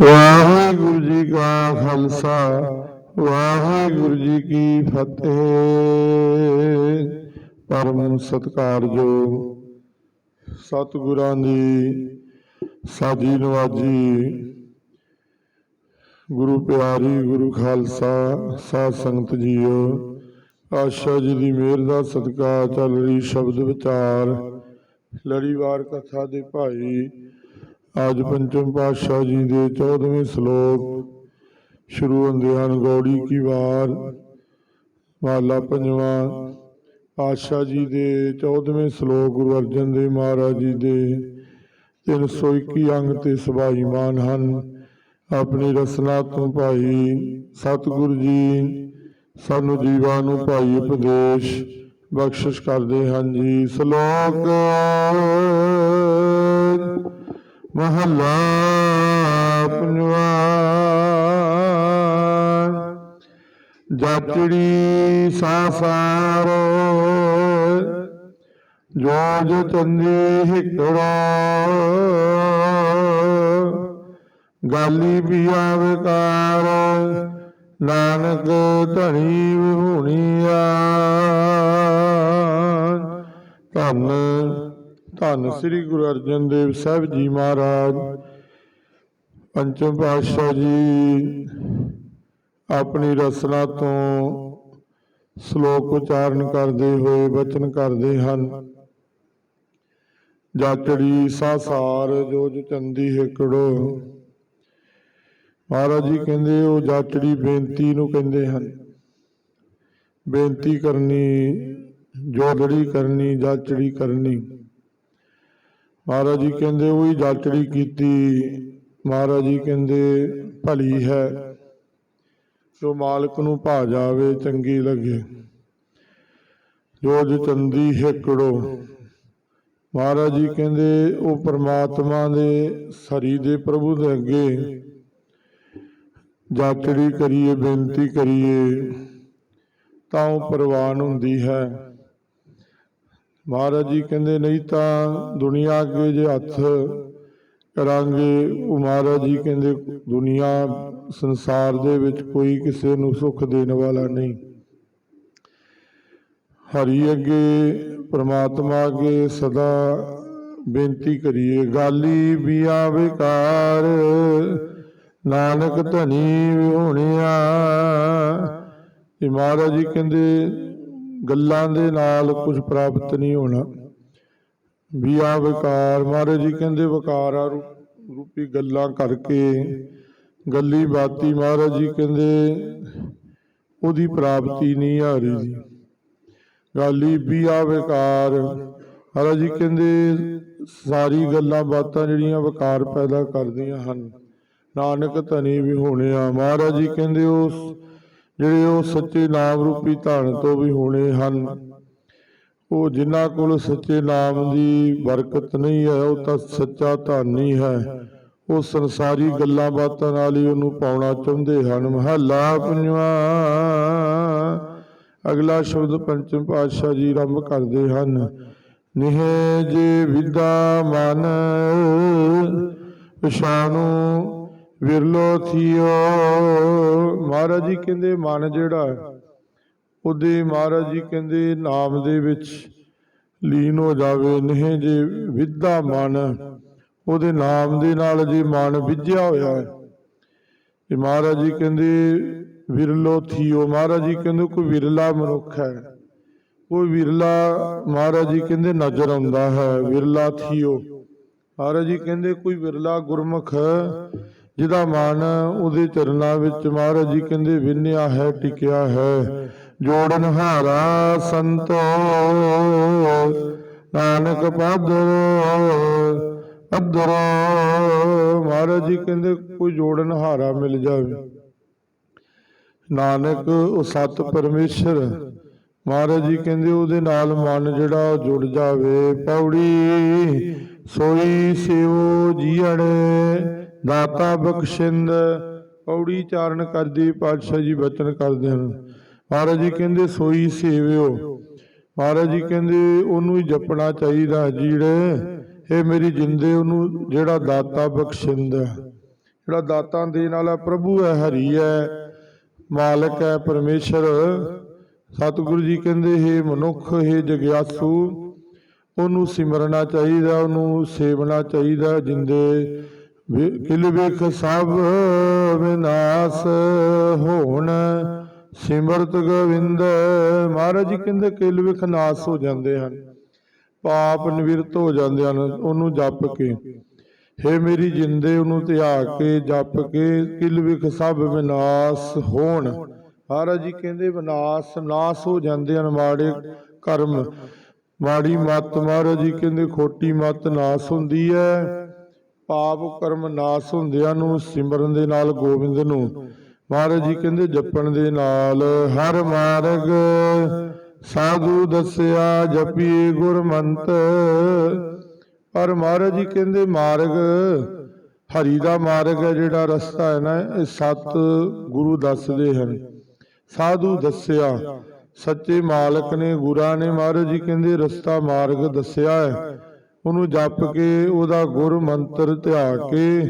ਵਾਹਿਗੁਰੂ ਜੀ ਕਾ ਖਾਲਸਾ, ਵਾਹਿਗੁਰੂ ਜੀ ਕੀ ਫਤਿਹ। ਪਰਮ ਸਤਿਕਾਰਯੋਗ ਸਤਿਗੁਰਾਂ ਦੀ ਸਾਜੀ ਨਵਾਜੀ, ਗੁਰੂ ਪਿਆਰੀ, ਗੁਰੂ ਖਾਲਸਾ, ਸਾਧ ਸੰਗਤ ਜੀਓ, ਆਸ਼ਾ ਜੀ ਦੀ ਮਿਹਰ ਦਾ ਸਦਕਾ ਚੱਲ ਰਹੀ ਸ਼ਬਦ ਵਿਚਾਰ ਲੜੀਵਾਰ ਕਥਾ ਦੇ ਭਾਈ ਅੱਜ ਪੰਚਮ ਪਾਤਸ਼ਾਹ ਜੀ ਦੇ 14ਵੇਂ ਸ਼ਲੋਕ, ਸ਼ੁਰੂ ਹੁੰਦੇ ਹਨ ਗੌੜੀ ਕੀ ਵਾਰ ਮਹਲਾ ਪੰਜਵਾਂ, ਪਾਤਸ਼ਾਹ ਜੀ ਦੇ 14ਵੇਂ ਸ਼ਲੋਕ, ਗੁਰੂ ਅਰਜਨ ਦੇਵ ਮਹਾਰਾਜ ਜੀ ਦੇ 321 ਅੰਗ ਤੇ ਸਭਾਈਮਾਨ ਹਨ। ਆਪਣੀ ਰਸਨਾ ਤੋਂ ਭਾਈ, ਸਤਿਗੁਰੂ ਜੀ, ਸਾਨੂੰ ਜੀਵਾਂ ਨੂੰ ਭਾਈ ਉਪਦੇਸ਼ ਬਖਸ਼ਿਸ਼ ਕਰਦੇ ਹਨ ਜੀ। ਸ਼ਲੋਕ ਮਹੱਲਾ ਪੰਜਵਾ। ਜਾਚੜੀ ਸਾਸਾਰ ਜੋਜ ਚੰਦੀ ਹਿਕੜਾ। ਗਾਲੀ ਪਿਆ ਵਿਕਾਰ ਨਾਨਕ ਧਣੀ ਵਿਹੂਣੀਆ ਧੰਨ ਧੰਨ ਸ੍ਰੀ ਗੁਰੂ ਅਰਜਨ ਦੇਵ ਸਾਹਿਬ ਜੀ ਮਹਾਰਾਜ। ਪੰਚਮ ਪਾਤਸ਼ਾਹ ਜੀ, ਆਪਣੀ ਰਸਨਾ ਤੋਂ ਸ਼ਲੋਕ ਉਚਾਰਨ ਕਰਦੇ ਹੋਏ ਬਚਨ ਕਰਦੇ ਹਨ। ਜਾਚੜੀ ਸਾਸਾਰ ਜੋ ਚੰਦੀ ਹਿਕੜੋ। ਮਹਾਰਾਜ ਜੀ ਕਹਿੰਦੇ ਉਹ ਜਾਚੜੀ ਬੇਨਤੀ ਨੂੰ ਕਹਿੰਦੇ ਹਨ। ਬੇਨਤੀ ਕਰਨੀ ਜੋਦੜੀ ਕਰਨੀ ਜਾਚੜੀ ਕਰਨੀ। ਮਹਾਰਾਜ ਜੀ ਕਹਿੰਦੇ ਉਹੀ ਜਾਚੜੀ ਕੀਤੀ। ਮਹਾਰਾਜ ਜੀ ਕਹਿੰਦੇ ਭਲੀ ਹੈ। ਜੋ ਮਾਲਕ ਨੂੰ ਭਾ ਜਾਵੇ, ਚੰਗੀ ਲੱਗੇ। ਜੋ ਚੰਦੀ ਹਿਕੜੋ। ਮਹਾਰਾਜ ਜੀ ਕਹਿੰਦੇ ਉਹ ਪਰਮਾਤਮਾ ਦੇ ਸਰੀ ਦੇ ਪ੍ਰਭੂ ਦੇ ਅੱਗੇ ਜਾਚੜੀ ਕਰੀਏ, ਬੇਨਤੀ ਕਰੀਏ, ਤਾਂ ਉਹ ਪ੍ਰਵਾਨ ਹੁੰਦੀ ਹੈ। ਮਹਾਰਾਜ ਜੀ ਕਹਿੰਦੇ, ਨਹੀਂ ਤਾਂ ਦੁਨੀਆ ਅੱਗੇ ਜੇ ਹੱਥ ਕਰਾਂਗੇ। ਉਹ ਮਹਾਰਾਜ ਜੀ ਕਹਿੰਦੇ, ਦੁਨੀਆ ਸੰਸਾਰ ਦੇ ਵਿੱਚ ਕੋਈ ਕਿਸੇ ਨੂੰ ਸੁੱਖ ਦੇਣ ਵਾਲਾ ਨਹੀਂ। ਹਰੀ ਅੱਗੇ, ਪ੍ਰਮਾਤਮਾ ਅੱਗੇ ਸਦਾ ਬੇਨਤੀ ਕਰੀਏ। ਗਾਲੀ ਬੀਆ ਵਿਕਾਰ ਨਾਨਕ ਧਨੀ ਵਿਹੋਣਿਆ ਇਹ ਮਹਾਰਾਜ ਜੀ ਕਹਿੰਦੇ ਗੱਲਾਂ ਦੇ ਨਾਲ ਕੁਝ ਪ੍ਰਾਪਤ ਨਹੀਂ ਹੋਣਾ। ਬੀਆ ਵਿਕਾਰ ਮਹਾਰਾਜ ਜੀ ਕਹਿੰਦੇ ਵਿਕਾਰਾ ਰੂਪ- ਰੂਪੀ ਗੱਲਾਂ ਕਰਕੇ। ਗੱਲੀ ਬਾਤੀ ਮਹਾਰਾਜ ਜੀ ਕਹਿੰਦੇ ਉਹਦੀ ਪ੍ਰਾਪਤੀ ਨਹੀਂ ਆ ਰਹੀ ਜੀ ਗਾਲੀ ਬੀਆ ਵਿਕਾਰ ਮਹਾਰਾਜ ਜੀ ਕਹਿੰਦੇ ਸਾਰੀ ਗੱਲਾਂ ਬਾਤਾਂ ਜਿਹੜੀਆਂ ਵਿਕਾਰ ਪੈਦਾ ਕਰਦੀਆਂ ਹਨ। ਨਾਨਕ ਧਨੀ ਵੀ ਹੋਣੇ ਆ। ਮਹਾਰਾਜ ਜੀ ਕਹਿੰਦੇ ਉਸ ਜਿਹੜੇ ਉਹ ਸੱਚੇ ਨਾਮ ਰੂਪੀ ਧਨ ਤੋਂ ਵੀ ਹੋਣੇ ਹਨ। ਉਹ ਜਿਨ੍ਹਾਂ ਕੋਲ ਸੱਚੇ ਨਾਮ ਦੀ ਬਰਕਤ ਨਹੀਂ ਹੈ, ਉਹ ਤਾਂ ਸੱਚਾ ਧਨ ਨਹੀਂ ਹੈ। ਉਹ ਸੰਸਾਰੀ ਗੱਲਾਂ ਬਾਤਾਂ ਨਾਲ ਹੀ ਉਹਨੂੰ ਪਾਉਣਾ ਚਾਹੁੰਦੇ ਹਨ। ਮਹੱਲਾ ਪੰਜਵਾਂ। ਅਗਲਾ ਸ਼ਬਦ ਪੰਚਮ ਪਾਤਸ਼ਾਹ ਜੀ ਆਰੰਭ ਕਰਦੇ ਹਨ। ਨਿਹੇ ਜੇ ਵਿਦਾ ਮਨ, ਪਛਾਣੂ ਵਿਰਲੋ ਥਿਓ। ਮਹਾਰਾਜ ਜੀ ਕਹਿੰਦੇ, ਮਨ ਜਿਹੜਾ ਉਹਦੇ ਮਹਾਰਾਜ ਜੀ ਕਹਿੰਦੇ, ਨਾਮ ਦੇ ਵਿੱਚ ਲੀਨ ਹੋ ਜਾਵੇ, ਨਹੀਂ ਜੇ ਵਿਦਾ ਮਨ, ਉਹਦੇ ਨਾਮ ਦੇ ਨਾਲ ਜੇ ਮਨ ਵਿਝਿਆ ਹੋਇਆ ਹੈ। ਇਹ ਮਹਾਰਾਜ ਜੀ ਕਹਿੰਦੇ, ਵਿਰਲੋ ਥੀਓ। ਮਹਾਰਾਜ ਜੀ ਕਹਿੰਦੇ, ਕੋਈ ਵਿਰਲਾ ਮਨੁੱਖ ਹੈ। ਉਹ ਵਿਰਲਾ, ਮਹਾਰਾਜ ਜੀ ਕਹਿੰਦੇ, ਨਜ਼ਰ ਆਉਂਦਾ ਹੈ। ਵਿਰਲਾ ਥੀਓ। ਮਹਾਰਾਜ ਜੀ ਕਹਿੰਦੇ, ਕੋਈ ਵਿਰਲਾ ਗੁਰਮੁਖ ਜਿਹਦਾ ਮਨ ਉਹਦੇ ਚਰਨਾਂ ਵਿੱਚ ਮਹਾਰਾਜ ਜੀ ਕਹਿੰਦੇ, ਵਿੰਨਿਆ ਹੈ, ਟਿਕਿਆ ਹੈ, ਜੋੜਨ ਹਾਰਾ ਸੰਤੋ। ਨਾਨਕ ਪਾਦਰ ਅਦਰ ਮਹਾਰਾਜ ਜੀ ਕਹਿੰਦੇ, ਕੋਈ ਜੋੜਨ ਹਾਰਾ ਮਿਲ ਜਾਵੇ। ਨਾਨਕ ਉਹ ਸਤ ਪਰਮੇਸ਼ਰ, ਮਹਾਰਾਜ ਜੀ ਕਹਿੰਦੇ, ਉਹਦੇ ਨਾਲ ਮਨ ਜਿਹੜਾ ਉਹ ਜੁੜ ਜਾਵੇ। ਪੌੜੀ ਸੋਈ ਸਿਓ ਜੀਣ ਦਾਤਾ ਬਖਸ਼ਿੰਦ ਪੌੜੀ ਚਾਰਨ ਕਰਦੇ, ਪਾਤਸ਼ਾਹ ਜੀ ਬਚਨ ਕਰਦੇ ਹਨ। ਮਹਾਰਾਜ ਜੀ ਕਹਿੰਦੇ, ਸੋਈ ਸੇਵਿਓ। ਮਹਾਰਾਜ ਜੀ ਕਹਿੰਦੇ, ਉਹਨੂੰ ਹੀ ਜਪਣਾ ਚਾਹੀਦਾ ਜਿਹੜੇ ਇਹ ਮੇਰੀ ਜਿੰਦੇ, ਉਹਨੂੰ ਜਿਹੜਾ ਦਾਤਾ ਬਖਸ਼ਿੰਦ ਹੈ। ਜਿਹੜਾ ਦਾਤਾਂ ਦੇਣ ਵਾਲਾ ਪ੍ਰਭੂ ਹੈ, ਹਰੀ ਹੈ, ਮਾਲਕ ਹੈ, ਪਰਮੇਸ਼ਰ। ਸਤਿਗੁਰੂ ਜੀ ਕਹਿੰਦੇ, ਹੈ ਮਨੁੱਖ, ਹੈ ਜਗਿਆਸੂ, ਉਹਨੂੰ ਸਿਮਰਨਾ ਚਾਹੀਦਾ, ਉਹਨੂੰ ਸੇਵਣਾ ਚਾਹੀਦਾ, ਜਿੰਦੇ। ਕਿਲ ਵੇਖ ਸਭ ਵਿਨਾਸ਼ ਹੋਣ। ਸਿਮਰਤ ਗੋਵਿੰਦ ਮਹਾਰਾਜ ਜੀ ਕਹਿੰਦੇ ਕਿਲ ਵੇਖ ਨਾਸ ਹੋ ਜਾਂਦੇ ਹਨ। ਪਾਪ ਨਿਵਿਰਤ ਹੋ ਜਾਂਦੇ ਹਨ, ਉਹਨੂੰ ਜਪ ਕੇ। ਹੇ ਮੇਰੀ ਜਿੰਦੇ, ਉਹਨੂੰ ਧਿਆ ਕੇ, ਜਪ ਕੇ ਕਿਲ ਵਿਖ ਸਭ ਵਿਨਾਸ਼ ਹੋਣ। ਮਹਾਰਾਜ ਜੀ ਕਹਿੰਦੇ ਵਿਨਾਸ਼, ਨਾਸ ਹੋ ਜਾਂਦੇ ਹਨ ਮਾੜੇ ਕਰਮ। ਮਾੜੀ ਮੱਤ ਮਹਾਰਾਜ ਜੀ ਕਹਿੰਦੇ ਖੋਟੀ ਮੱਤ ਨਾਸ ਹੁੰਦੀ ਹੈ। ਪਾਪ ਕਰਮ ਨਾਸ ਹੁੰਦਿਆਂ ਨੂੰ ਸਿਮਰਨ ਦੇ ਨਾਲ ਗੋਬਿੰਦ ਨੂੰ। ਮਹਾਰਾਜ ਜੀ ਕਹਿੰਦੇ, ਜਪਣ ਦੇ ਨਾਲ ਹਰ ਮਾਰਗ ਸਾਧੂ ਦੱਸਿਆ, ਜਪੀਏ ਗੁਰਮੰਤ। ਪਰ ਮਹਾਰਾਜ ਜੀ ਕਹਿੰਦੇ, ਮਾਰਗ ਹਰੀ ਦਾ ਮਾਰਗ ਹੈ, ਜਿਹੜਾ ਰਸਤਾ ਹੈ ਨਾ, ਇਹ ਸਤ ਗੁਰੂ ਦੱਸਦੇ ਹਨ। ਸਾਧੂ ਦੱਸਿਆ, ਸੱਚੇ ਮਾਲਕ ਨੇ, ਗੁਰਾਂ ਨੇ। ਮਹਾਰਾਜ ਜੀ ਕਹਿੰਦੇ, ਰਸਤਾ ਮਾਰਗ ਦੱਸਿਆ ਹੈ। ਉਹਨੂੰ ਜਪ ਕੇ ਉਹਦਾ ਗੁਰ ਮੰਤਰ ਧਿਆ ਕੇ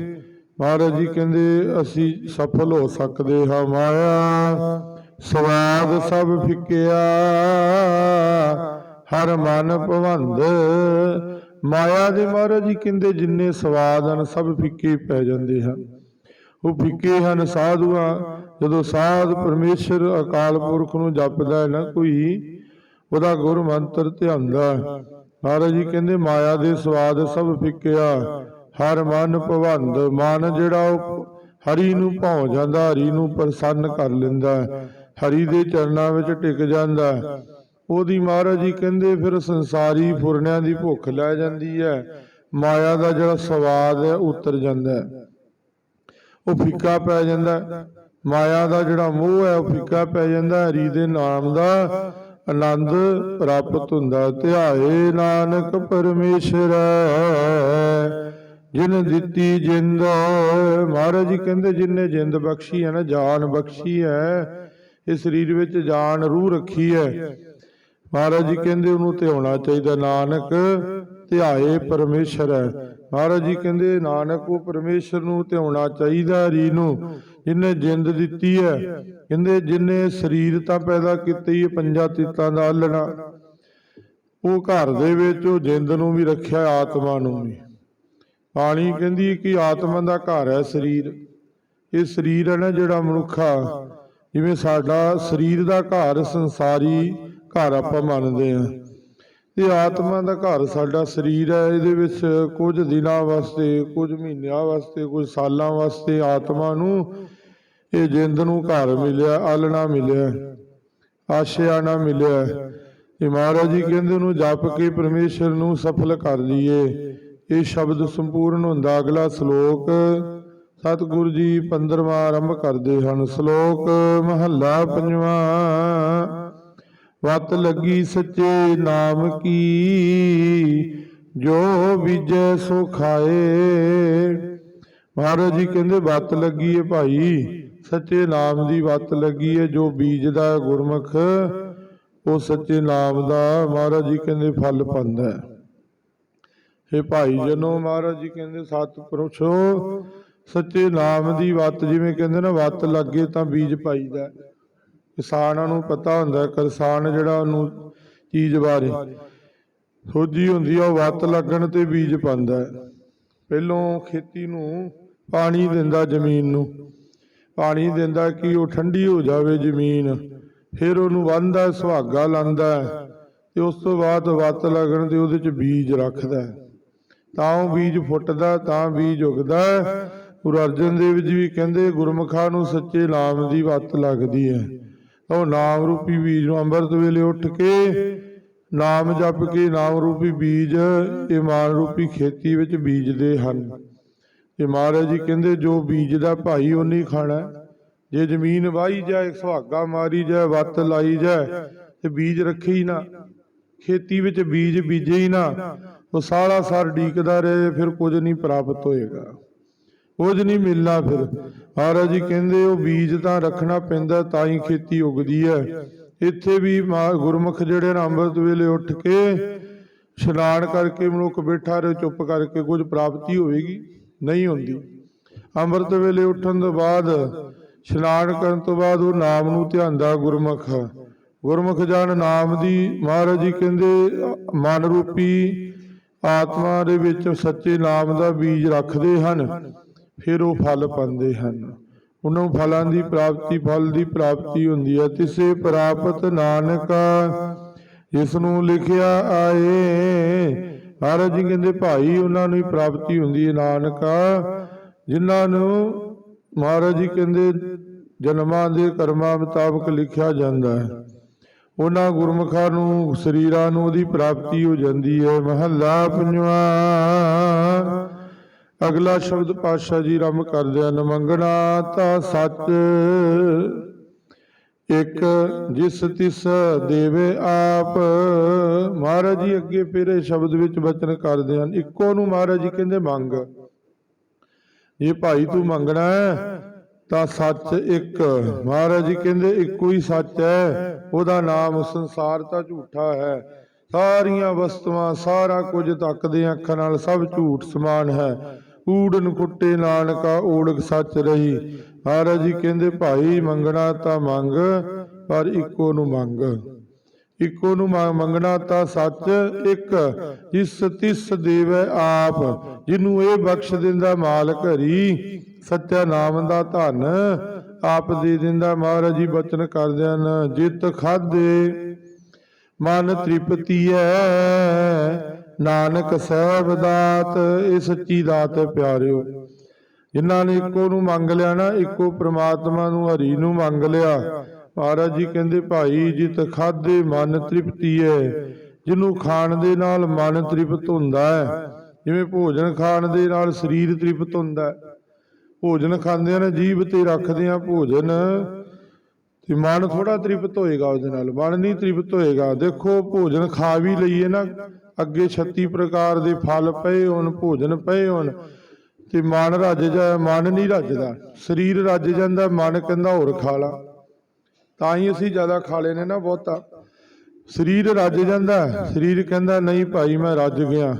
ਮਹਾਰਾਜ ਜੀ ਕਹਿੰਦੇ, ਅਸੀਂ ਸਫਲ ਹੋ ਸਕਦੇ ਹਾਂ ਮਾਇਆ, ਸਵਾਦ ਸਭ ਫਿੱਕਿਆ। ਹਰ ਮਨ ਭਵੰਦ। ਮਾਇਆ ਦੇ ਮਹਾਰਾਜ ਜੀ ਕਹਿੰਦੇ, ਜਿੰਨੇ ਸਵਾਦ ਹਨ, ਸਭ ਫਿੱਕੇ ਪੈ ਜਾਂਦੇ ਹਨ। ਉਹ ਫਿੱਕੇ ਹਨ ਸਾਧੂਆਂ। ਜਦੋਂ ਸਾਧ ਪਰਮੇਸ਼ਰ ਅਕਾਲ ਪੁਰਖ ਨੂੰ ਜਪਦਾ ਹੈ ਨਾ ਕੋਈ, ਉਹਦਾ ਗੁਰ ਮੰਤਰ ਧਿਆਉਂਦਾ ਹੈ। ਮਹਾਰਾਜ ਜੀ ਕਹਿੰਦੇ, ਮਾਇਆ ਦੇ ਸਵਾਦ ਸਭ ਫਿੱਕਿਆ, ਹਰ ਮਨ ਭਵੰਦ, ਮਨ ਜਿਹੜਾ ਉਹ ਹਰੀ ਨੂੰ ਭਾਉ ਜਾਂਦਾ, ਹਰੀ ਨੂੰ ਪ੍ਰਸੰਨ ਕਰ ਲੈਂਦਾ, ਹਰੀ ਦੇ ਚਰਨਾਂ ਵਿੱਚ ਟਿਕ ਜਾਂਦਾ ਹੈ। ਉਹਦੀ ਮਹਾਰਾਜ ਜੀ ਕਹਿੰਦੇ, ਫਿਰ ਸੰਸਾਰੀ ਫੁਰਨਿਆਂ ਦੀ ਭੁੱਖ ਲੈ ਜਾਂਦੀ ਹੈ, ਮਾਇਆ ਦਾ ਜਿਹੜਾ ਸਵਾਦ ਹੈ, ਉਤਰ ਜਾਂਦਾ ਹੈ ਉਹ ਫਿੱਕਾ ਪੈ ਜਾਂਦਾ, ਮਾਇਆ ਦਾ ਜਿਹੜਾ ਮੋਹ ਹੈ, ਉਹ ਫਿੱਕਾ ਪੈ ਜਾਂਦਾ, ਹਰੀ ਦੇ ਨਾਮ ਦਾ ਆਨੰਦ ਪ੍ਰਾਪਤ ਹੁੰਦਾ, ਧਿਆਏ ਨਾਨਕ ਪਰਮੇਸ਼ਰ ਜਿਨ ਦਿੱਤੀ ਜਿੰਦ, ਮਹਾਰਾਜ ਜੀ ਕਹਿੰਦੇ ਜਿਨੇ ਜਿੰਦ ਬਖਸ਼ੀ ਹੈ ਨਾ, ਜਾਨ ਬਖਸ਼ੀ ਹੈ ਇਸ ਸਰੀਰ ਵਿੱਚ ਜਾਨ, ਰੂਹ ਰੱਖੀ ਹੈ। ਮਹਾਰਾਜ ਜੀ ਕਹਿੰਦੇ ਉਹਨੂੰ ਤੇ ਧਿਆਉਣਾ ਚਾਹੀਦਾ, ਨਾਨਕ ਧਿਆਏ ਪਰਮੇਸ਼ਰ ਹੈ। ਮਹਾਰਾਜ ਜੀ ਕਹਿੰਦੇ, ਨਾਨਕ, ਉਹ ਪਰਮੇਸ਼ਰ ਨੂੰ ਧਿਆਉਣਾ ਚਾਹੀਦਾ ਹਰੀ ਨੂੰ। ਜਿਹਨੇ ਜਿੰਦ ਦਿੱਤੀ ਹੈ। ਕਹਿੰਦੇ, ਜਿਨੇ ਸਰੀਰ ਤਾਂ ਪੈਦਾ ਕੀਤੀ ਪੰਜਾਂ ਤੀਤਾਂ ਦਾ ਆਲਣਾ ਉਹ ਘਰ ਦੇ ਵਿੱਚ, ਉਹ ਜਿੰਦ ਨੂੰ ਵੀ ਰੱਖਿਆ ਆਤਮਾ ਨੂੰ ਵੀ। ਪਾਣੀ ਕਹਿੰਦੀ ਕਿ ਆਤਮਾ ਦਾ ਘਰ ਹੈ ਸਰੀਰ। ਇਹ ਸਰੀਰ ਹੈ ਨਾ ਜਿਹੜਾ ਮਨੁੱਖਾ ਜਿਵੇਂ ਸਾਡਾ ਸਰੀਰ ਦਾ ਘਰ ਸੰਸਾਰੀ ਘਰ ਆਪਾਂ ਮੰਨਦੇ ਆ ਇਹ ਆਤਮਾ ਦਾ ਘਰ ਸਾਡਾ ਸਰੀਰ ਹੈ, ਇਹਦੇ ਵਿੱਚ ਕੁਝ ਦਿਨਾਂ ਵਾਸਤੇ, ਕੁਝ ਮਹੀਨਿਆਂ ਵਾਸਤੇ, ਕੁਝ ਸਾਲਾਂ ਵਾਸਤੇ ਆਤਮਾ ਨੂੰ ਇਹ ਜਿੰਦ ਨੂੰ ਘਰ ਮਿਲਿਆ ਆਲਣਾ ਮਿਲਿਆ ਆਸ਼ਿਆਣਾ ਮਿਲਿਆ। ਇਹ ਮਹਾਰਾਜ ਜੀ ਕਹਿੰਦੇ ਨੂੰ ਜਪ ਕੇ ਪਰਮੇਸ਼ਰ ਨੂੰ ਸਫਲ ਕਰ ਲਈਏ। ਇਹ ਸ਼ਬਦ ਸੰਪੂਰਨ ਹੁੰਦਾ। ਅਗਲਾ ਸ਼ਲੋਕ, ਸਤਿਗੁਰੂ ਜੀ 15ਵਾਂ ਆਰੰਭ ਕਰਦੇ ਹਨ। ਸ਼ਲੋਕ, ਮਹੱਲਾ ਪੰਜਵਾਂ। ਵਤ ਲੱਗੀ ਸੱਚੇ ਨਾਮ ਕੀ, ਜੋ ਬੀਜੈ ਸੋ ਖਾਏ। ਮਹਾਰਾਜ ਜੀ ਕਹਿੰਦੇ, ਵਤ ਲੱਗੀ ਹੈ ਭਾਈ, ਸੱਚੇ ਨਾਮ ਦੀ ਵਤ ਲੱਗੀ ਹੈ ਜੋ ਬੀਜਦਾ ਹੈ ਗੁਰਮੁਖ, ਉਹ ਸੱਚੇ ਨਾਮ ਦਾ, ਮਹਾਰਾਜ ਜੀ ਕਹਿੰਦੇ, ਫਲ ਪਾਉਂਦਾ ਹੈ। ਭਾਈ ਜਨੋ, ਮਹਾਰਾਜ ਜੀ ਕਹਿੰਦੇ, ਸਤਿਪੁਰਸ਼ੋ, ਸੱਚੇ ਨਾਮ ਦੀ ਵੱਤ, ਜਿਵੇਂ ਕਹਿੰਦੇ ਨਾ, ਵੱਤ ਲੱਗੇ ਤਾਂ ਬੀਜ ਪਾਈਦਾ ਕਿਸਾਨਾਂ ਨੂੰ ਪਤਾ ਹੁੰਦਾ ਕਿਸਾਨ ਜਿਹੜਾ ਉਹਨੂੰ ਚੀਜ਼ ਬਾਰੇ। ਸੋਝੀ ਹੁੰਦੀ ਆ, ਉਹ ਵੱਤ ਲੱਗਣ ਤੇ ਬੀਜ ਪਾਉਂਦਾ ਪਹਿਲੋਂ ਖੇਤੀ ਨੂੰ ਪਾਣੀ ਦਿੰਦਾ ਜ਼ਮੀਨ ਨੂੰ। ਪਾਣੀ ਦਿੰਦਾ ਕਿ ਉਹ ਠੰਡੀ ਹੋ ਜਾਵੇ ਜ਼ਮੀਨ। ਫਿਰ ਉਹਨੂੰ ਵਾਂਦਾ ਸੁਹਾਗਾ ਲਾਂਦਾ ਤੇ ਉਸ ਤੋਂ ਬਾਅਦ ਵੱਤ ਲੱਗਣ ਤੇ ਉਹਦੇ ਚ ਬੀਜ ਰੱਖਦਾ ਤਾਂ ਉਹ ਬੀਜ ਫੁੱਟਦਾ, ਤਾਂ ਬੀਜ ਉਗਦਾ ਗੁਰੂ ਅਰਜਨ ਦੇਵ ਜੀ ਵੀ ਕਹਿੰਦੇ, ਗੁਰਮੁਖਾਂ ਨੂੰ ਸੱਚੇ ਨਾਮ ਦੀ ਵੱਤ ਲੱਗਦੀ ਹੈ। ਉਹ ਨਾਮ ਰੂਪੀ ਬੀਜ ਨੂੰ ਅੰਮ੍ਰਿਤ ਵੇਲੇ ਉੱਠ ਕੇ ਨਾਮ ਜਪ ਕੇ ਨਾਮ ਰੂਪੀ ਬੀਜ ਇਮਾਨ ਰੂਪੀ ਖੇਤੀ ਵਿੱਚ ਬੀਜਦੇ ਹਨ। ਤੇ ਮਹਾਰਾਜ ਜੀ ਕਹਿੰਦੇ, ਜੋ ਬੀਜ ਦਾ ਭਾਈ ਉਹਨੇ ਖਾਣਾ ਜੇ ਜ਼ਮੀਨ ਵਾਹੀ ਜਾਏ, ਸੁਹਾਗਾ ਮਾਰੀ ਜਾਏ, ਵੱਤ ਲਾਈ ਜਾਏ, ਤੇ ਬੀਜ ਰੱਖੇ ਹੀ ਨਾ। ਖੇਤੀ ਵਿੱਚ ਬੀਜ ਬੀਜੇ ਹੀ ਨਾ। ਉਹ ਸਾਰਾ ਸਾਰ ਡੀਕਦਾ ਰਹੇ, ਫਿਰ ਕੁਝ ਨਹੀਂ ਪ੍ਰਾਪਤ ਹੋਏਗਾ। ਕੁਝ ਨਹੀਂ ਮਿਲਣਾ ਫਿਰ। ਮਹਾਰਾਜ ਜੀ ਕਹਿੰਦੇ, ਉਹ ਬੀਜ ਤਾਂ ਰੱਖਣਾ ਪੈਂਦਾ, ਤਾਂ ਹੀ ਖੇਤੀ ਉਗਦੀ ਹੈ। ਇੱਥੇ ਵੀ ਮਾ- ਗੁਰਮੁਖ ਜਿਹੜੇ ਅੰਮ੍ਰਿਤ ਵੇਲੇ ਉੱਠ ਕੇ ਇਸ਼ਨਾਨ ਕਰਕੇ ਮਨੁੱਖ ਬੈਠਾ ਰਹੇ, ਚੁੱਪ ਕਰਕੇ ਕੁਝ ਪ੍ਰਾਪਤੀ ਹੋਵੇਗੀ, ਨਹੀਂ ਹੁੰਦੀ। ਅੰਮ੍ਰਿਤ ਵੇਲੇ ਉੱਠਣ ਤੋਂ ਬਾਅਦ, ਇਸ਼ਨਾਨ ਕਰਨ ਤੋਂ ਬਾਅਦ ਉਹ ਨਾਮ ਨੂੰ ਧਿਆਉਂਦਾ ਗੁਰਮੁਖ। ਗੁਰਮੁਖ ਜਨ ਨਾਮ ਦੀ, ਮਹਾਰਾਜ ਜੀ ਕਹਿੰਦੇ, ਮਨ ਰੂਪੀ ਆਤਮਾ ਦੇ ਵਿੱਚ ਸੱਚੇ ਨਾਮ ਦਾ ਬੀਜ ਰੱਖਦੇ ਹਨ। ਫਿਰ ਉਹ ਫਲ ਪਾਉਂਦੇ ਹਨ। ਉਹਨਾਂ ਨੂੰ ਫਲਾਂ ਦੀ ਪ੍ਰਾਪਤੀ, ਫਲ ਦੀ ਪ੍ਰਾਪਤੀ ਹੁੰਦੀ ਹੈ। ਤਿਸੇ ਪ੍ਰਾਪਤ ਨਾਨਕ, ਜਿਸ ਨੂੰ ਲਿਖਿਆ ਆਏ। ਮਹਾਰਾਜ ਜੀ ਕਹਿੰਦੇ, ਭਾਈ, ਉਹਨਾਂ ਨੂੰ ਹੀ ਪ੍ਰਾਪਤੀ ਹੁੰਦੀ ਹੈ ਨਾਨਕਾ। ਜਿਨ੍ਹਾਂ ਨੂੰ ਮਹਾਰਾਜ ਜੀ ਕਹਿੰਦੇ, ਜਨਮਾਂ ਦੇ ਕਰਮਾਂ ਮੁਤਾਬਕ ਲਿਖਿਆ ਜਾਂਦਾ ਹੈ। ਉਹਨਾਂ ਗੁਰਮੁਖਾਂ ਨੂੰ, ਸਰੀਰਾਂ ਨੂੰ ਉਹਦੀ ਪ੍ਰਾਪਤੀ ਹੋ ਜਾਂਦੀ ਹੈ। ਮਹੱਲਾ ਪੰਜਵਾਂ ਅਗਲਾ ਸ਼ਬਦ ਪਾਤਸ਼ਾਹ ਜੀ ਰਮ ਕਰਦੇ ਹਨ, ਮੰਗਣਾ ਤਾਂ ਸੱਚ। ਇੱਕ, ਜਿਸ ਤਿਸ ਦੇਵੇ ਆਪ। ਮਹਾਰਾਜ ਜੀ ਅੱਗੇ ਫਿਰ ਸ਼ਬਦ ਵਿੱਚ ਬਚਨ ਕਰਦੇ ਹਨ, ਇੱਕੋ ਨੂੰ ਮਹਾਰਾਜ ਜੀ ਕਹਿੰਦੇ ਮੰਗ। ਜੇ ਭਾਈ ਤੂੰ ਮੰਗਣਾ ਤਾਂ ਸੱਚ ਇੱਕ। ਮਹਾਰਾਜ ਜੀ ਕਹਿੰਦੇ ਇੱਕੋ ਹੀ ਸੱਚ ਹੈ, ਉਹਦਾ ਨਾਮ ਸੰਸਾਰ ਤਾਂ ਝੂਠਾ ਹੈ। ਸਾਰੀਆਂ ਵਸਤੂਆਂ, ਸਾਰਾ ਕੁਝ ਤੱਕਦੇ ਅੱਖਾਂ ਨਾਲ ਸਭ ਝੂਠ ਸਮਾਨ ਹੈ। ਊੜਨ ਕੁੱਟੇ ਨਾਨਕਾ ਓੜਕ ਸੱਚ ਰਹੀ। ਮਹਾਰਾਜ ਜੀ ਕਹਿੰਦੇ, ਭਾਈ, ਮੰਗਣਾ ਤਾਂ ਮੰਗ, ਪਰ ਇੱਕੋ ਨੂੰ ਮੰਗ। ਇੱਕੋ ਨੂੰ ਮੰਗਣਾ ਤਾਂ ਸੱਚ ਇੱਕ, ਜਿਸ ਤਿਸ ਦੇਵੈ ਆਪ, ਜਿਹਨੂੰ ਇਹ ਬਖਸ਼ ਦਿੰਦਾ ਮਾਲਕ ਹਰੀ। ਸੱਚਾ ਨਾਮ ਦਾ ਧਨ ਆਪ ਦੇ ਦਿੰਦਾ, ਮਹਾਰਾਜ ਜੀ ਬਚਨ ਕਰਦੇ ਹਨ, ਜਿਤ ਖਾਦੇ ਮਨ ਤ੍ਰਿਪਤੀ ਹੈ ਨਾਨਕ ਸਹਿਬ ਦਾਤ ਇਹ ਸੱਚੀ ਦਾਤ ਹੈ ਪਿਆਰਿਓ। ਜਿਨ੍ਹਾਂ ਨੇ ਇੱਕੋ ਨੂੰ ਮੰਗ ਲਿਆ ਨਾ, ਇੱਕੋ ਪ੍ਰਮਾਤਮਾ ਨੂੰ, ਹਰੀ ਨੂੰ ਮੰਗ ਲਿਆ। ਮਹਾਰਾਜ ਜੀ ਕਹਿੰਦੇ, ਭਾਈ, ਜਿਤ ਖਾਦੇ ਮਨ ਤ੍ਰਿਪਤੀ ਹੈ ਜਿਹਨੂੰ ਖਾਣ ਦੇ ਨਾਲ ਮਨ ਤ੍ਰਿਪਤ ਹੁੰਦਾ ਹੈ ਜਿਵੇਂ ਭੋਜਨ ਖਾਣ ਦੇ ਨਾਲ ਸਰੀਰ ਤ੍ਰਿਪਤ ਹੁੰਦਾ ਹੈ ਭੋਜਨ ਖਾਂਦੇ ਨੇ ਜੀਭ ਤੇ ਰੱਖਦੇ ਆ ਭੋਜਨ ਤੇ ਮਨ ਥੋੜਾ ਤ੍ਰਿਪਤ ਹੋਏਗਾ ਉਹਦੇ ਨਾਲ। ਮਨ ਨਹੀਂ ਤ੍ਰਿਪਤ ਹੋਏਗਾ। ਦੇਖੋ, ਭੋਜਨ ਖਾ ਵੀ ਲਈਏ ਨਾ। ਅੱਗੇ 36 ਪ੍ਰਕਾਰ ਦੇ ਫਲ ਪਏ ਹੋਣ, ਭੋਜਨ ਪਏ ਹੋਣ। ਤੇ ਮਨ ਰੱਜ ਜਾ ਮਨ ਨਹੀਂ ਰੱਜਦਾ। ਸਰੀਰ ਰੱਜ ਜਾਂਦਾ, ਮਨ ਕਹਿੰਦਾ ਹੋਰ ਖਾ ਲਾ। ਤਾਂ ਹੀ ਅਸੀਂ ਜ਼ਿਆਦਾ ਖਾ ਲੈਨੇ ਨਾ ਬਹੁਤਾ। ਸਰੀਰ ਰੱਜ ਜਾਂਦਾ, ਸਰੀਰ ਕਹਿੰਦਾ, ਨਹੀਂ ਭਾਈ, ਮੈਂ ਰੱਜ ਗਿਆ।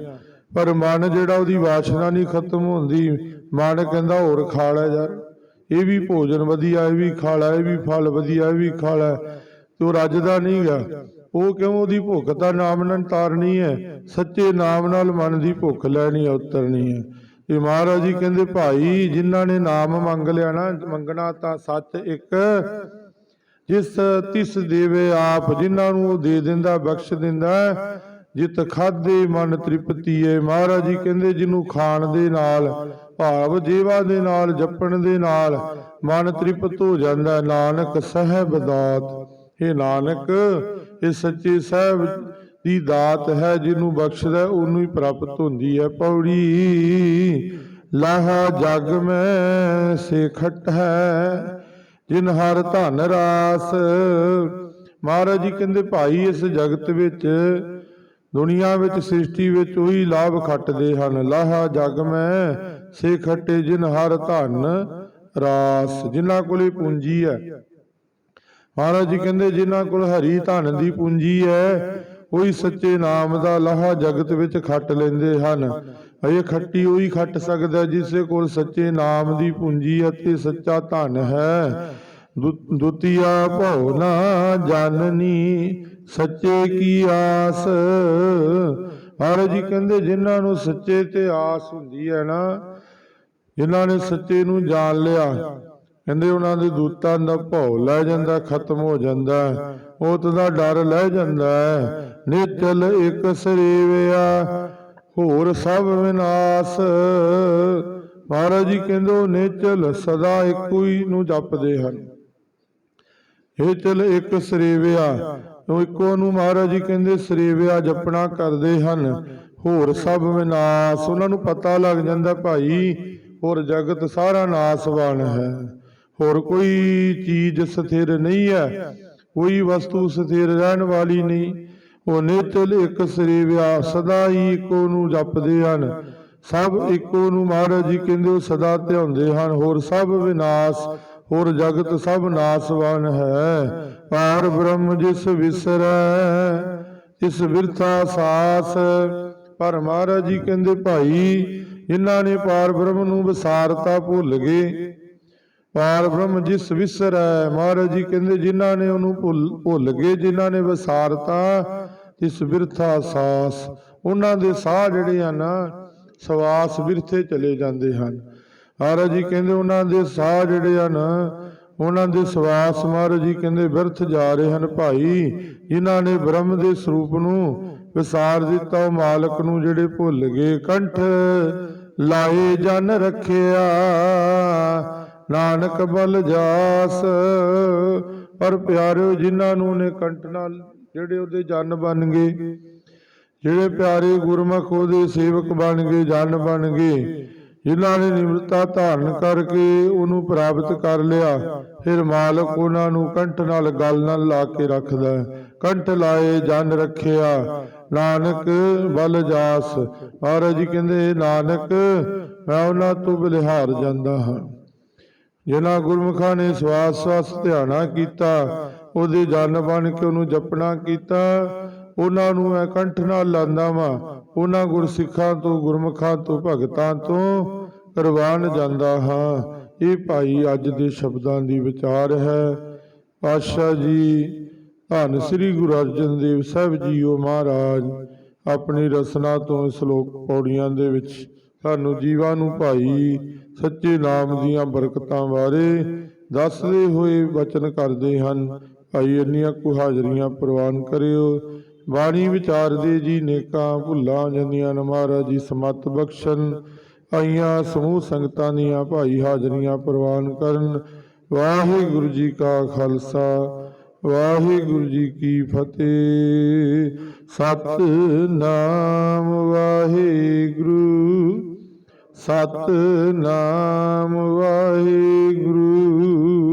ਪਰ ਮਨ ਜਿਹੜਾ ਉਹਦੀ ਵਾਸ਼ਨਾ ਨਹੀਂ ਖਤਮ ਹੁੰਦੀ, ਮਨ ਕਹਿੰਦਾ, ਹੋਰ ਖਾ ਲੈ ਯਾਰ। ਇਹ ਵੀ ਭੋਜਨ ਵਧੀਆ, ਇਹ ਵੀ ਖਾ ਲੈ, ਇਹ ਵੀ ਫਲ ਵਧੀਆ, ਇਹ ਵੀ ਖਾ ਲੈ। ਤੇ ਉਹ ਰੱਜਦਾ ਨਹੀਂਗਾ ਉਹ ਕਿਉਂ ਉਹਦੀ ਭੁੱਖ ਤਾਂ ਨਾਮ ਨਾਲ ਤਾਰਨੀ ਹੈ? ਸੱਚੇ ਨਾਮ ਨਾਲ ਮਨ ਦੀ ਭੁੱਖ ਲੈਣੀ ਹੈ, ਉਤਰਨੀ ਹੈ। ਇਹ ਮਹਾਰਾਜ ਜੀ ਕਹਿੰਦੇ, ਭਾਈ, ਜਿਨ੍ਹਾਂ ਨੇ ਨਾਮ ਮੰਗ ਲਿਆ ਨਾ, ਮੰਗਣਾ ਤਾਂ ਸੱਚ ਇੱਕ। ਜਿਸ ਤਿਸ ਦੇਵੇ ਆਪ, ਜਿਨ੍ਹਾਂ ਨੂੰ ਉਹ ਦੇ ਦਿੰਦਾ, ਬਖਸ਼ ਦਿੰਦਾ, ਜਿਤ ਖਾਦੇ ਮਨ ਤ੍ਰਿਪਤੀ ਏ ਮਹਾਰਾਜ ਜੀ ਕਹਿੰਦੇ, ਜਿਹਨੂੰ ਖਾਣ ਦੇ ਨਾਲ, ਭਾਵ ਜੀਵਾ ਦੇ ਨਾਲ, ਜਪਣ ਦੇ ਨਾਲ ਮਨ ਤ੍ਰਿਪਤ ਹੋ ਜਾਂਦਾ ਨਾਨਕ ਸਹਿਬ ਦਾਤ। ਇਹ ਨਾਨਕ ਇਹ ਸੱਚੇ ਸਾਹਿਬ ਦੀ ਦਾਤ ਹੈ, ਜਿਹਨੂੰ ਬਖਸ਼ਦਾ ਉਹਨੂੰ ਹੀ ਪ੍ਰਾਪਤ ਹੁੰਦੀ ਹੈ। ਪੌੜੀ ਲਾਹਾ ਜਗ ਮੈਂ ਸੇਖਟ ਹੈ, ਜਿਨ ਹਰ ਧਨ ਰਾਸ। ਮਹਾਰਾਜ ਜੀ ਕਹਿੰਦੇ, ਭਾਈ, ਇਸ ਜਗਤ ਵਿੱਚ, ਦੁਨੀਆ ਵਿੱਚ ਸ੍ਰਿਸ਼ਟੀ ਵਿੱਚ ਉਹੀ ਲਾਭ ਖੱਟਦੇ ਹਨ। ਲਾਹਾ ਜਗ ਮੈਂ ਸੇ ਜਿਨ ਹਰ ਧਨ ਰਾਸ। ਜਿਨ੍ਹਾਂ ਕੋਲੇ ਪੂੰਜੀ ਹੈ ਮਹਾਰਾਜ ਜੀ ਕਹਿੰਦੇ ਜਿਨ੍ਹਾਂ ਕੋਲ ਹਰੀ ਧਨ ਦੀ ਪੂੰਜੀ ਹੈ, ਉਹੀ ਸੱਚੇ ਨਾਮ ਦਾ ਲਾਹਾ ਜਗਤ ਵਿੱਚ ਖੱਟ ਲੈਂਦੇ ਹਨ। ਇਹ ਖੱਟੀ ਉਹੀ ਖੱਟ ਸਕਦਾ ਜਿਸੇ ਕੋਲ ਸੱਚੇ ਨਾਮ ਦੀ ਪੂੰਜੀ ਅਤੇ ਸੱਚਾ ਧਨ ਹੈ। ਦੁਤੀਆ ਭਉ ਨਾ ਜਾਣਨੀ, ਸੱਚੇ ਕੀ ਆਸ? ਮਹਾਰਾਜ ਜੀ ਕਹਿੰਦੇ ਜਿਨ੍ਹਾਂ ਨੂੰ ਸੱਚੇ ਤੇ ਆਸ ਹੁੰਦੀ ਹੈ ਨਾ, ਜਿਨ੍ਹਾਂ ਨੇ ਸੱਚੇ ਨੂੰ ਜਾਣ ਲਿਆ ਕਹਿੰਦੇ ਉਹਨਾਂ ਦੇ ਦੂਤਾਂ ਦਾ ਭੌ ਲੈ ਜਾਂਦਾ, ਖਤਮ ਹੋ ਜਾਂਦਾ ਹੈ। ਮੌਤ ਦਾ ਡਰ ਲੈ ਜਾਂਦਾ ਹੈ। ਨਿਚਲ ਇੱਕ ਸਰੇਵਿਆ, ਹੋਰ ਸਭ ਵਿਨਾਸ਼। ਮਹਾਰਾਜ ਜੀ ਕਹਿੰਦੇ ਉਹ ਨਿਚਲ ਸਦਾ ਇੱਕੋ ਹੀ ਨੂੰ ਜਪਦੇ ਹਨ। ਇਹ ਚਲ ਇੱਕ ਸਰੇਵਿਆ, ਉਹ ਇੱਕੋ ਨੂੰ ਮਹਾਰਾਜ ਜੀ ਕਹਿੰਦੇ ਸਰੇਵਿਆ ਜਪਣਾ ਕਰਦੇ ਹਨ। ਹੋਰ ਸਭ ਵਿਨਾਸ਼, ਉਹਨਾਂ ਨੂੰ ਪਤਾ ਲੱਗ ਜਾਂਦਾ ਭਾਈ, ਹੋਰ ਜਗਤ ਸਾਰਾ ਨਾਸਵਾਨ ਹੈ। ਹੋਰ ਕੋਈ ਚੀਜ਼ ਸਥਿਰ ਨਹੀਂ ਹੈ, ਕੋਈ ਵਸਤੂ ਸਥਿਰ ਰਹਿਣ ਵਾਲੀ ਨਹੀਂ। ਉਹ ਨਿਤਲ ਇੱਕ ਸਰੇਵਿਆ ਸਦਾ ਹੀ ਇੱਕੋ ਨੂੰ ਜਪਦੇ ਹਨ। ਸਭ ਇੱਕੋ ਨੂੰ ਮਹਾਰਾਜ ਜੀ ਕਹਿੰਦੇ ਉਹ ਸਦਾ ਧਿਆਉਂਦੇ ਹਨ। ਹੋਰ ਸਭ ਵਿਨਾਸ਼, ਹੋਰ ਜਗਤ ਸਭ ਨਾਸਵਾਨ ਹੈ। ਪਾਰ ਬ੍ਰਹਮ ਜਿਸ ਵਿਸਰੈ ਇਸ ਬਿਰਥਾ ਸਾਸ। ਪਰ ਮਹਾਰਾਜ ਜੀ ਕਹਿੰਦੇ, ਭਾਈ, ਜਿਨ੍ਹਾਂ ਨੇ ਪਾਰ ਬ੍ਰਹਮ ਨੂੰ ਵਿਸਾਰਤਾ ਭੁੱਲ ਗਏ ਪਾਰ ਬ੍ਰਹਮ ਜਿਸ ਵਿਸਰੈ, ਮਹਾਰਾਜ ਜੀ ਕਹਿੰਦੇ ਜਿਨ੍ਹਾਂ ਨੇ ਉਹਨੂੰ ਭੁੱਲ ਭੁੱਲ ਗਏ, ਜਿਨ੍ਹਾਂ ਨੇ ਵਿਸਾਰਤਾ ਇਸ ਬਿਰਥਾ ਸਾਸ, ਉਹਨਾਂ ਦੇ ਸਾਹ ਜਿਹੜੇ ਆ ਸਵਾਸ ਬਿਰਥੇ ਚਲੇ ਜਾਂਦੇ ਹਨ। ਮਹਾਰਾਜ ਜੀ ਕਹਿੰਦੇ ਉਹਨਾਂ ਦੇ ਸਾਹ ਜਿਹੜੇ ਹਨ, ਉਹਨਾਂ ਦੇ ਸਵਾਸ ਮਹਾਰਾਜ ਜੀ ਕਹਿੰਦੇ ਬਿਰਥ ਜਾ ਰਹੇ ਹਨ ਭਾਈ, ਜਿਨ੍ਹਾਂ ਨੇ ਬ੍ਰਹਮ ਦੇ ਸਰੂਪ ਨੂੰ ਵਿਸਾਰ ਦਿੱਤਾ, ਉਹ ਮਾਲਕ ਨੂੰ ਜਿਹੜੇ ਭੁੱਲ ਗਏ, ਕੰਠ ਲਾਏ ਜਨ ਰੱਖਿਆ। ਨਾਨਕ ਬਲ ਜਾਸ। ਪਰ ਪਿਆਰਿਓ, ਜਿਨ੍ਹਾਂ ਨੂੰ ਨੇ ਕੰਠ ਨਾਲ ਜਿਹੜੇ ਉਹਦੇ ਜਨ ਬਣ ਗਏ, ਜਿਹੜੇ ਪਿਆਰੇ ਗੁਰਮੁਖ ਉਹਦੇ ਸੇਵਕ ਬਣ ਗਏ, ਜਨ ਬਣ ਗਏ, ਜਿਨ੍ਹਾਂ ਨੇ ਨਿਮਰਤਾ ਧਾਰਨ ਕਰਕੇ ਉਹਨੂੰ ਪ੍ਰਾਪਤ ਕਰ ਲਿਆ, ਫਿਰ ਮਾਲਕ ਉਹਨਾਂ ਨੂੰ ਕੰਠ ਨਾਲ, ਗਲ ਨਾਲ ਲਾ ਕੇ ਰੱਖਦਾ ਕੰਠ ਲਾਏ, ਜਨ ਰੱਖਿਆ, ਨਾਨਕ ਬਲ ਜਾਸ। ਮਹਾਰਾਜ ਜੀ ਕਹਿੰਦੇ, ਨਾਨਕ, ਮੈਂ ਉਹਨਾਂ ਤੋਂ ਬਲਿਹਾਰ ਜਾਂਦਾ ਹਾਂ। ਜਿਨ੍ਹਾਂ ਗੁਰਮੁਖਾਂ ਨੇ ਸਵਾਸ ਸਵਾਸ ਧਿਆਨਾ ਕੀਤਾ, ਉਹਦੇ ਜਨ ਬਣ ਕੇ ਉਹਨੂੰ ਜਪਣਾ ਕੀਤਾ, ਉਹਨਾਂ ਨੂੰ ਮੈਂ ਕੰਠ ਨਾਲ ਲਾਂਦਾ ਵਾਂ, ਉਹਨਾਂ ਗੁਰਸਿੱਖਾਂ ਤੋਂ, ਗੁਰਮੁਖਾਂ ਤੋਂ, ਭਗਤਾਂ ਤੋਂ ਕਰਵਾਨ ਜਾਂਦਾ ਹਾਂ। ਇਹ ਭਾਈ ਅੱਜ ਦੇ ਸ਼ਬਦਾਂ ਦੀ ਵਿਚਾਰ ਹੈ। ਪਾਤਸ਼ਾਹ ਜੀ, ਧੰਨ ਸ੍ਰੀ ਗੁਰੂ ਅਰਜਨ ਦੇਵ ਸਾਹਿਬ ਜੀਓ ਮਹਾਰਾਜ, ਆਪਣੀ ਰਸਨਾ ਤੋਂ ਸ਼ਲੋਕ ਪੌੜੀਆਂ ਦੇ ਵਿੱਚ ਸਾਨੂੰ ਜੀਵਾਂ ਨੂੰ ਭਾਈ, ਸੱਚੇ ਨਾਮ ਦੀਆਂ ਬਰਕਤਾਂ ਬਾਰੇ ਦੱਸਦੇ ਹੋਏ ਬਚਨ ਕਰਦੇ ਹਨ। ਭਾਈ, ਇੰਨੀਆਂ ਕੁ ਹਾਜ਼ਰੀਆਂ ਪ੍ਰਵਾਨ ਕਰਿਓ। ਬਾਣੀ ਵਿਚਾਰਦੇ ਜੀ ਨੇਕਾਂ ਭੁੱਲਾਂ ਜਾਂਦੀਆਂ ਨੇ ਮਹਾਰਾਜ ਜੀ, ਸਮਤ ਬਖਸ਼ਣ। ਆਈਆਂ ਸਮੂਹ ਸੰਗਤਾਂ ਦੀਆਂ ਭਾਈ ਹਾਜ਼ਰੀਆਂ ਪ੍ਰਵਾਨ ਕਰਨ। ਵਾਹਿਗੁਰੂ ਜੀ ਕਾ ਖਾਲਸਾ। ਵਾਹਿਗੁਰੂ ਜੀ ਕੀ ਫਤਿਹ। ਸਤਨਾਮ ਵਾਹਿਗੁਰੂ। ਸਤਨਾਮ ਵਾਹਿਗੁਰੂ।